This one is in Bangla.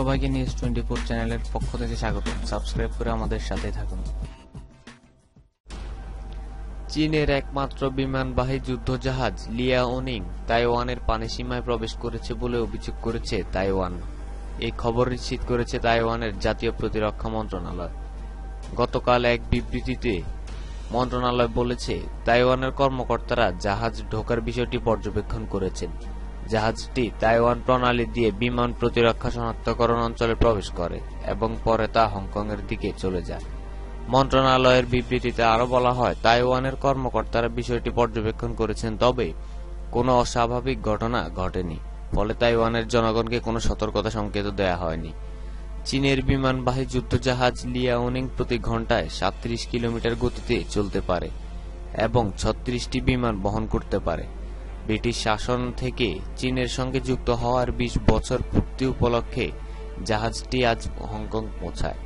সবাইকে নিউজ টোয়েন্টি ফোর চ্যানেলের পক্ষ থেকে স্বাগত। সাবস্ক্রাইব করে আমাদের সাথে থাকুন। চীনের একমাত্র বিমানবাহী যুদ্ধজাহাজ লিয়া ওনিং তাইওয়ানের পানিসীমায় প্রবেশ করেছে বলে অভিযোগ করেছে তাইওয়ান। এই খবর নিশ্চিত করেছে তাইওয়ানের জাতীয় প্রতিরক্ষা মন্ত্রণালয়। গতকাল এক বিবৃতিতে মন্ত্রণালয় বলেছে, তাইওয়ানের কর্মকর্তারা জাহাজ ঢোকার বিষয়টি পর্যবেক্ষণ করেছেন। জাহাজটি তাইওয়ান প্রণালী দিয়ে বিমান প্রতিরক্ষা শনাক্তকরণ অঞ্চলে প্রবেশ করে এবং পরে তা হংকংয়ের দিকে চলে যায়। মন্ত্রণালয়ের বিবৃতিতে আরও বলা হয়, তাইওয়ানের কর্মকর্তারা বিষয়টি পর্যবেক্ষণ করেছেন, তবে কোনো অস্বাভাবিক ঘটনা ঘটেনি, ফলে তাইওয়ানের জনগণকে কোনো সতর্কতা সংকেত দেয়া হয়নি। চীনের বিমানবাহী যুদ্ধজাহাজ লিয়াওনিং প্রতি ঘন্টায় সাতত্রিশ কিলোমিটার গতিতে চলতে পারে এবং ছত্রিশটি বিমান বহন করতে পারে। ব্রিটিশ শাসন থেকে চীনের সঙ্গে যুক্ত হওয়ার বিশ বছর পূর্তি উপলক্ষে জাহাজটি আজ হংকং পৌঁছায়।